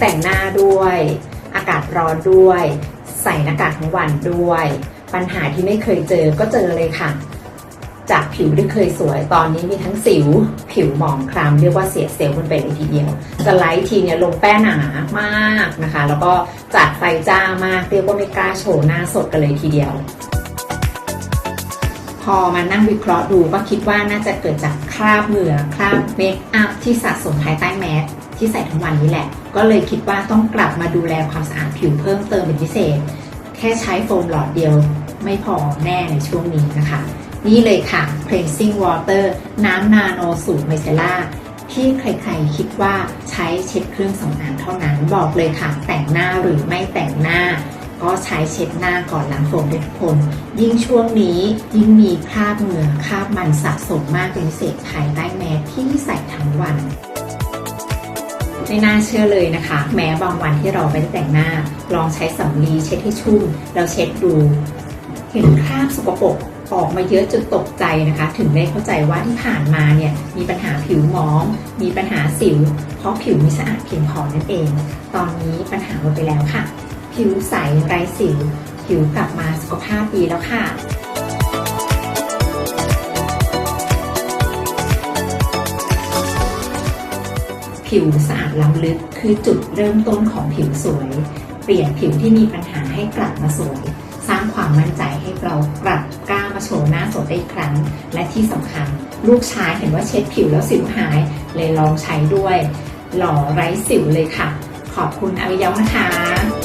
แต่งหน้าด้วย อากาศร้อนด้วย ใส่หน้ากากทั้งวันด้วย ปัญหาที่ไม่เคยเจอก็เจอเลยค่ะ จากผิวที่เคยสวยตอนนี้มีทั้งสิว ผิวหมองคล้ำเรียกว่าเสียเซลล์กันไปเลยทีเดียวสไลด์ทีเนี่ยลงแป้งหนามากนะคะ แล้วก็จัดไฟจ้ามากเรียกว่าไม่กล้าโชว์หน้าสดกันเลยทีเดียวพอมานั่งวิเคราะห์ดูก็คิดว่าน่าจะเกิดจากคราบเหงื่อคราบเมคอัพที่สะสมภายใต้แมส ที่ใส่ทั้งวันนี้แหละ ก็เลยคิดว่าต้องกลับมาดูแลความสะอาดผิวเพิ่มเติมเป็นพิเศษ แค่ใช้โฟมหลอดเดียวไม่พอแน่ในช่วงนี้นะคะ นี่เลยค่ะ cleansing water น้ำนาโนสูตรไมเซล่าที่ใครๆคิดว่าใช้เช็ดเครื่องสำอางเท่านั้นบอกเลยค่ะ แต่งหน้าหรือไม่แต่งหน้า ก็ใช้เช็ดหน้าก่อนล้างโฟมด้วยทุกคน ยิ่งช่วงนี้ยิ่งมีคราบเหงื่อคราบมันสะสมมากเป็นพิเศษภายใต้แมสที่ใส่ทั้งวัน ไม่น่าเชื่อเลยนะคะ แม้บางวันที่เราไม่ได้แต่งหน้า ลองใช้สำลีเช็ดให้ชุ่ม แล้วเช็ดดู เห็นคราบสกปรกออกมาเยอะจนตกใจนะคะ ถึงได้เข้าใจว่าที่ผ่านมาเนี่ยมีปัญหาผิวหมอง มีปัญหาสิว เพราะผิวไม่สะอาดเพียงพอนั่นเอง ตอนนี้ปัญหาหมดไปแล้วค่ะ ผิวใสไร้สิว ผิวกลับมาสุขภาพดีแล้วค่ะ ผิวสะอาดล้ำลึกคือจุดเริ่มต้นของผิวสวย เปลี่ยนผิวที่มีปัญหาให้กลับมาสวย สร้างความมั่นใจให้เรากลับกล้ามาโชว์หน้าสดได้อีกครั้ง และที่สำคัญ ลูกชายเห็นว่าเช็ดผิวแล้วสิวหาย เลยลองใช้ด้วย หล่อไร้สิวเลยค่ะ ขอบคุณอาวิยานะคะ